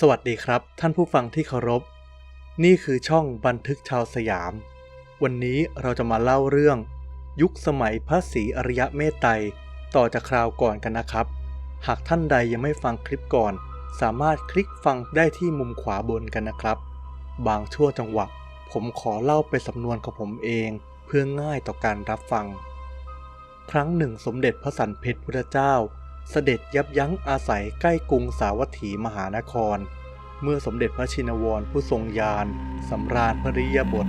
สวัสดีครับ ท่านผู้ฟังที่เคารพ นี่คือช่องบันทึกชาวสยาม วันนี้เราจะมาเล่าเรื่อง ยุคสมัยพระศรีอริยะเมตไตรต่อจากคราวก่อนกันนะครับ หากท่านใดยังไม่ฟังคลิปก่อน สามารถคลิกฟังได้ที่มุมขวาบนกันนะครับ บางช่วงจังหวะ ผมขอเล่าเป็นสำนวนของผมเอง เพื่อง่ายต่อการรับฟัง ครั้งหนึ่งสมเด็จพระสันเพชรพุทธเจ้า เสด็จยับยั้งอาศัยใกล้กรุงสาวัตถีมหานคร เมื่อสมเด็จพระชินวรผู้ทรงญาณสำราญพริยบท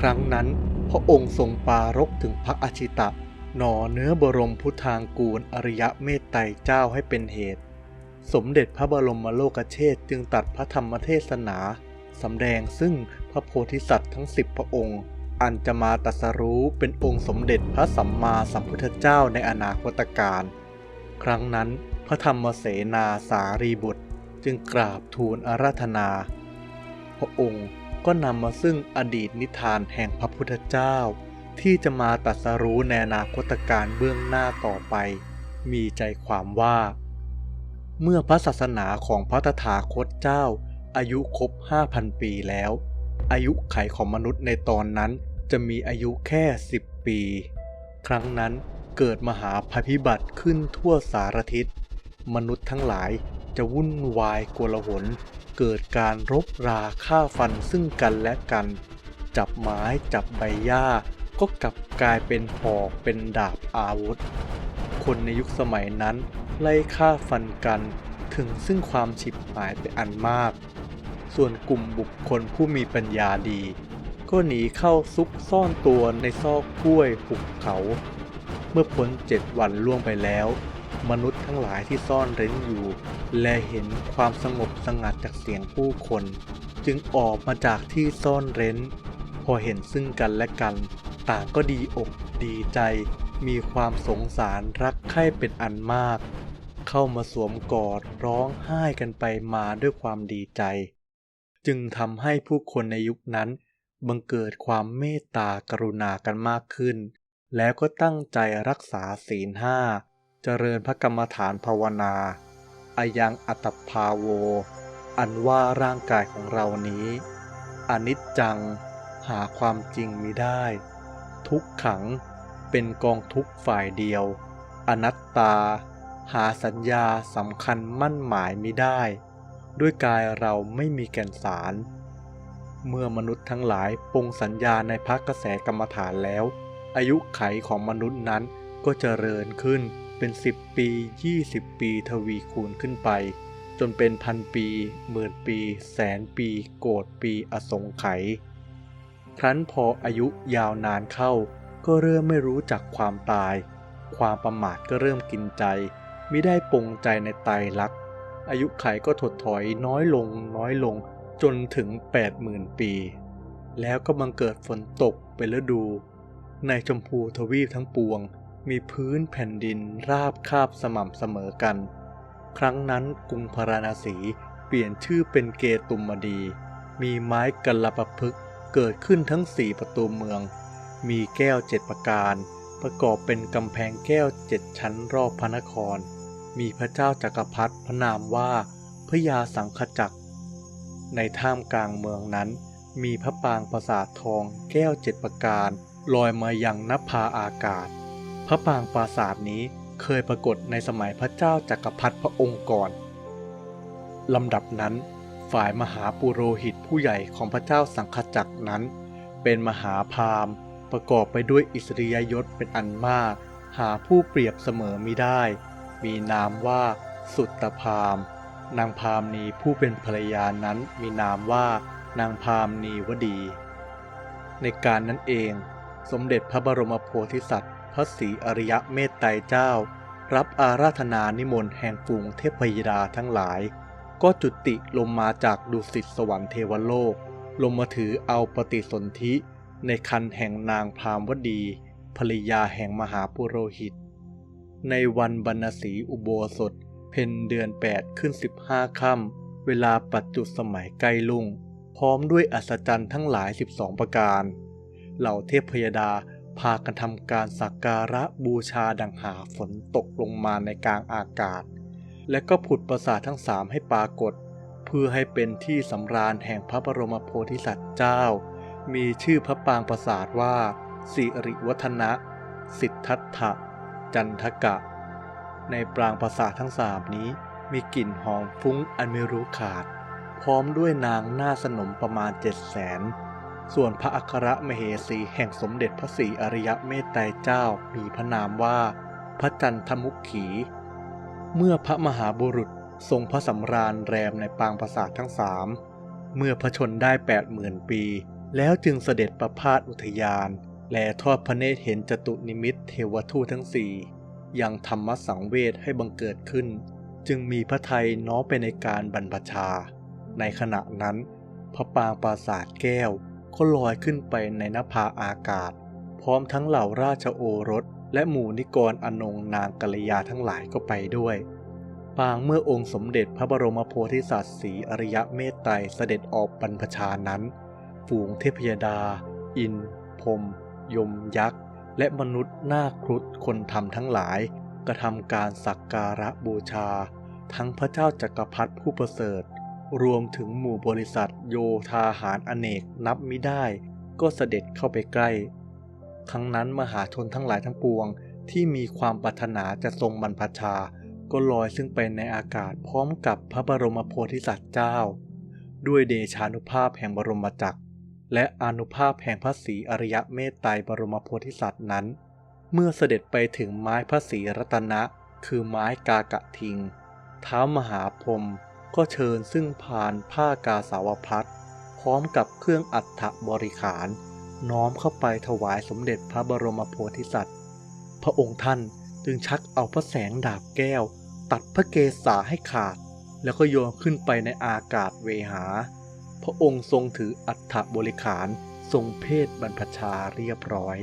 ครั้งนั้นพระองค์ทรงปารกถึงพระอาชิตะ หน่อเนื้อบรมพุทธางกูลอริยะเมตไตรเจ้าให้เป็นเหตุ สมเด็จพระบรมโลกเชษจึงตัดพระธรรมเทศนาสำแดงซึ่งพระโพธิสัตว์ทั้งสิบพระองค์ อันจะมาตรัสรู้เป็นองค์สมเด็จพระสัมมาสัมพุทธเจ้าในอนาคตการ ครั้งนั้น พระธรรมเสนาสารีบุตรจึงกราบทูลอาราธนา พระองค์ก็นำมาซึ่งอดีตนิทานแห่งพระพุทธเจ้า ที่จะมาตรัสรู้ในอนาคตการเบื้องหน้าต่อไป มีใจความว่า เมื่อพระศาสนาของพระตถาคตเจ้า อายุครบ 5,000 ปีแล้ว อายุไขของมนุษย์ในตอนนั้นจะมีอายุแค่ 10 ปี ครั้งนั้น เกิดมหาภัยพิบัติขึ้นทั่วสารทิศ มนุษย์ทั้งหลายจะวุ่นวายโกลาหล เกิดการรบราฆ่าฟันซึ่งกันและกัน จับไม้จับใบหญ้า ก็กลับกลายเป็นหอกเป็นดาบอาวุธ คนในยุคสมัยนั้น ไล่ฆ่าฟันกัน ถึงซึ่งความฉิบหายไปอันมาก ส่วนกลุ่มบุคคลผู้มีปัญญาดี ก็หนีเข้าซุกซ่อนตัวในซอกห้วยหุบเขา เมื่อพ้นเจ็ดวันล่วงไปแล้ว มนุษย์ทั้งหลายที่ซ่อนเร้นอยู่ และเห็นความสงบสงัดจากเสียงผู้คน จึงออกมาจากที่ซ่อนเร้น พอเห็นซึ่งกันและกัน ต่างก็ดีอกดีใจ มีความสงสารรักใคร่เป็นอันมาก เข้ามาสวมกอดร้องไห้กันไปมาด้วยความดีใจ จึงทำให้ผู้คนในยุคนั้นบังเกิดความเมตตากรุณากันมากขึ้น แล้วก็ตั้งใจรักษาศีลห้าเจริญพระกรรมฐานภาวนาอายังอัตภาโว อันว่าร่างกายของเรานี้ อนิจจังหาความจริงมิได้ ทุกขังเป็นกองทุกฝ่ายเดียว อนัตตา หาสัญญาสำคัญมั่นหมายมิได้ ด้วยกายเราไม่มีแก่นสาร เมื่อมนุษย์ทั้งหลายปรงสัญญาในพระกระแสกรรมฐานแล้ว อายุไขของมนุษย์นั้นก็เจริญขึ้นเป็น 10 ปี 20 ปีทวีคูณขึ้นไป จนเป็นพันปีหมื่นปี แสนปี โกดปีอสงไขยครั้นพออายุยาวนานเข้า ก็เริ่มไม่รู้จักความตาย ความประมาทก็เริ่มกินใจไม่ได้ปรงใจในไตรลัก อายุไขก็ถดถอยน้อยลงน้อยลงจนถึง 80,000 ปี แล้วก็บังเกิดฝนตกเป็นฤดู ในชมพูทวีปทั้งปวง มีพื้นแผ่นดินราบคาบสม่ำเสมอกัน ครั้งนั้นกรุงพาราณสีเปลี่ยนชื่อเป็นเกตุมดี มีไม้กัลปะพฤกเกิดขึ้นทั้งสี่ประตูเมือง มีแก้วเจ็ดประการ ประกอบเป็นกำแพงแก้วเจ็ดชั้นรอบพระนคร มีพระเจ้าจักรพรรดิพระนามว่าพระยาสังขจักร ในท่ามกลางเมืองนั้น มีพระปางปราสาททองแก้วเจ็ดประการ ลอยมายังนภาอากาศ พระปางปราสาทนี้เคยปรากฏในสมัยพระเจ้าจักรพรรดิพระองค์ก่อนลำดับนั้น ฝ่ายมหาปุโรหิตผู้ใหญ่ของพระเจ้าสังฆจักรนั้น เป็นมหาพราหมณ์ ประกอบไปด้วยอิสริยยศเป็นอันมาก หาผู้เปรียบเสมอมิได้ มีนามว่าสุตตพราหมณ์ นางพราหมณีผู้เป็นภรรยานั้นมีนามว่านางพราหมณีวดี ในการนั้นเอง สมเด็จพระบรมโพธิสัตว์ พระศรีอริยะเมตไตรเจ้า รับอาราธนานิมนต์แห่งฝูงเทพยดาทั้งหลาย ก็จุติลงมาจากดุสิตสวรรค์เทวโลก ลงมาถือเอาปฏิสนธิในคันแห่งนางพรามวดี ภรรยาแห่งมหาปุโรหิต ในวันบรรณสีอุโบสถ เพ็ญเดือน 8 ขึ้น 15ค่ำเวลาปัจจุสมัยใกล้ลุ่ง พร้อมด้วยอัศจรรย์ทั้งหลาย 12 ประการ เหล่าเทพพยดาพากันทำการสักการะบูชาดังหาฝนตกลงมาในกลางอากาศ และก็ผุดประสาททั้งสามให้ปรากฏ เพื่อให้เป็นที่สำราญแห่งพระบรมโพธิสัตว์เจ้า มีชื่อพระปางปราสาทว่า สิริวัฒนะ สิทธัตถะ จันทกะ ในปรางปราสาททั้งสามนี้มีกลิ่นหอมฟุ้งอันไม่รู้ขาด พร้อมด้วยนางหน้าสนมประมาณเจ็ดแสน ส่วนพระอัครมเหสีแห่งสมเด็จพระศรีอริยเมตไตรเจ้ามีพระนามว่า พระจันทมุขขี เมื่อพระมหาบุรุษทรงพระสำราญแรมในปางปราสาททั้งสามเมื่อพระชนได้แปดหมื่นปี แล้วจึงเสด็จประพาสอุทยาน และทอดพระเนตรเห็นจตุนิมิตเทวทูตทั้งสี่ยังธรรมสังเวชให้บังเกิดขึ้น จึงมีพระไทยน้อมไปในการบรรพชา ในขณะนั้น พระปางปราสาทแก้ว ก็ลอยขึ้นไปในนภาอากาศ พร้อมทั้งเหล่าราชโอรส และหมู่นิกรอนงนางกัลยาทั้งหลายก็ไปด้วย ปางเมื่อองค์สมเด็จพระบรมโพธิสัตว์สีอริยะเมตไตรเสด็จออกบรรพชานั้น ฝูงเทพยดา อินพรมยมยักษ์ และมนุษย์หน้าครุฑคนทำทั้งหลาย กระทำการสักการะบูชา ทั้งพระเจ้าจักรพรรดิผู้ประเสริฐ รวมถึงหมู่บริษัทโยธาหารอเนกนับมิได้ ก็เสด็จเข้าไปใกล้ ครั้งนั้นมหาชนทั้งหลายทั้งปวง ที่มีความปรารถนาจะทรงบรรพชา ก็ลอยซึ่งไปในอากาศพร้อมกับพระบรมโพธิสัตว์เจ้า ด้วยเดชานุภาพแห่งบรมจักร และอนุภาพแห่งพระศรีอริยเมตไตรบรมโพธิสัตว์นั้น เมื่อเสด็จไปถึงไม้พระศรีรัตนะ คือไม้กากะทิง เท้ามหาพรม ก็เชิญซึ่งผ่านผ้ากาสาวพัดพร้อมกับเครื่องอัฐบริขาร น้อมเข้าไปถวายสมเด็จพระบรมโพธิสัตว์ พระองค์ท่านจึงชักเอาพระแสงดาบแก้ว ตัดพระเกศาให้ขาด แล้วก็โยนขึ้นไปในอากาศเวหา พระองค์ทรงถืออัฐบริขารทรงเพศบรรพชาเรียบร้อย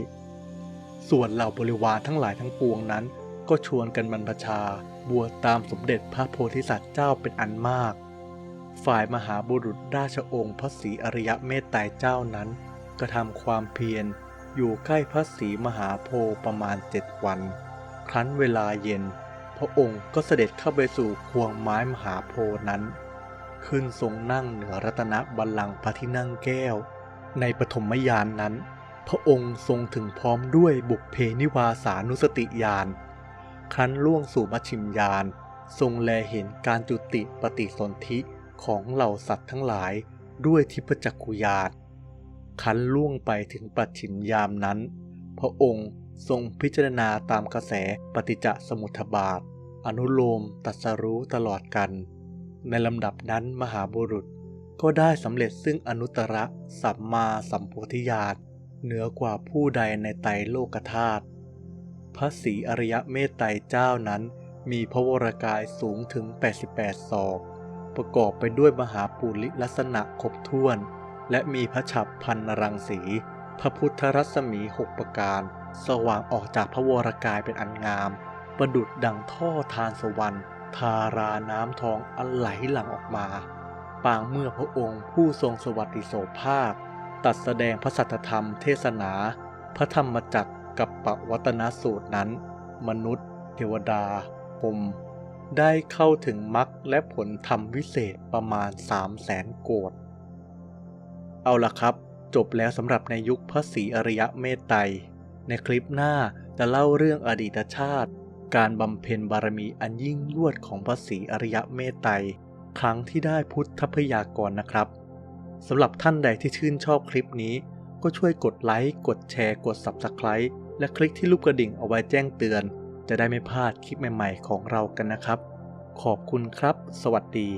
ส่วนเหล่าบริวารทั้งหลายทั้งปวงนั้น ก็ชวนกันบรรพชา บวชตามสมเด็จพระโพธิสัตว์เจ้าเป็นอันมาก ฝ่ายมหาบุรุษราชองค์พระศรีอริยเมตไตรเจ้านั้น กระทำความเพียรอยู่ใกล้พระศรีมหาโพธิ์ประมาณเจ็ดวัน ครั้นเวลาเย็น พระองค์ก็เสด็จเข้าไปสู่ควงไม้มหาโพธิ์นั้น ขึ้นทรงนั่งเหนือรัตนบัลลังก์พระที่นั่งแก้ว ในปฐมยานนั้น พระองค์ทรงถึงพร้อมด้วยบุพเพนิวาสานุสติญาณ ครั้นล่วงสู่มัชชิมยาน ทรงแลเห็นการจุติปฏิสนธิของเหล่าสัตว์ทั้งหลายด้วยทิพจักขุญาณคันล่วงไปถึงปัจฉิมยามนั้น พระองค์ทรงพิจารณาตามกระแสปฏิจจสมุทบาท อนุโลมตัสรู้ตลอดกัน ในลำดับนั้นมหาบุรุษก็ได้สำเร็จซึ่งอนุตตรสัมมาสัมโพธิญาณเหนือกว่าผู้ใดในไตโลกธาตุ ระศรีอริยเมตไตรเจ้านั้น มีพระวรากายสูงถึง 88 ศอก ประกอบไปด้วยมหาปุริลักษณะครบถ้วน และมีพระฉับพันรังสี พระพุทธรัศมีหกประการ สว่างออกจากพระวรากายเป็นอันงาม ประดุดดังท่อทานสวรรค์ทาราน้ำทองอันไหลหลั่งออกมา ปางเมื่อพระองค์ผู้ทรงสวัสดิโสภาค ตัดแสดงพระสัทธรรมเทศนา พระธรรมจักร กับปวัตนสูตรนั้น มนุษย์ เทวดาพรมได้เข้าถึงมรรคและผลธรรมวิเศษประมาณ3 0 0แสนโกดเอาละครับ จบแล้วสำหรับในยุคพระศรีอริยเมตไตรในคลิปหน้าจะเล่าเรื่องอดีตชาติ การบำเพ็ญบารมีอันยิ่งยวดของพระศรีอริยเมตไตรครั้งที่ได้พุทธพยากรนะครับสำหรับท่านใดที่ชื่นชอบคลิปนี้ ก็ช่วยกดไลค์กดแชร์กด Subscribe และคลิกที่รูปกระดิ่งเอาไว้แจ้งเตือน จะได้ไม่พลาดคลิปใหม่ๆของเรากันนะครับ ขอบคุณครับ สวัสดี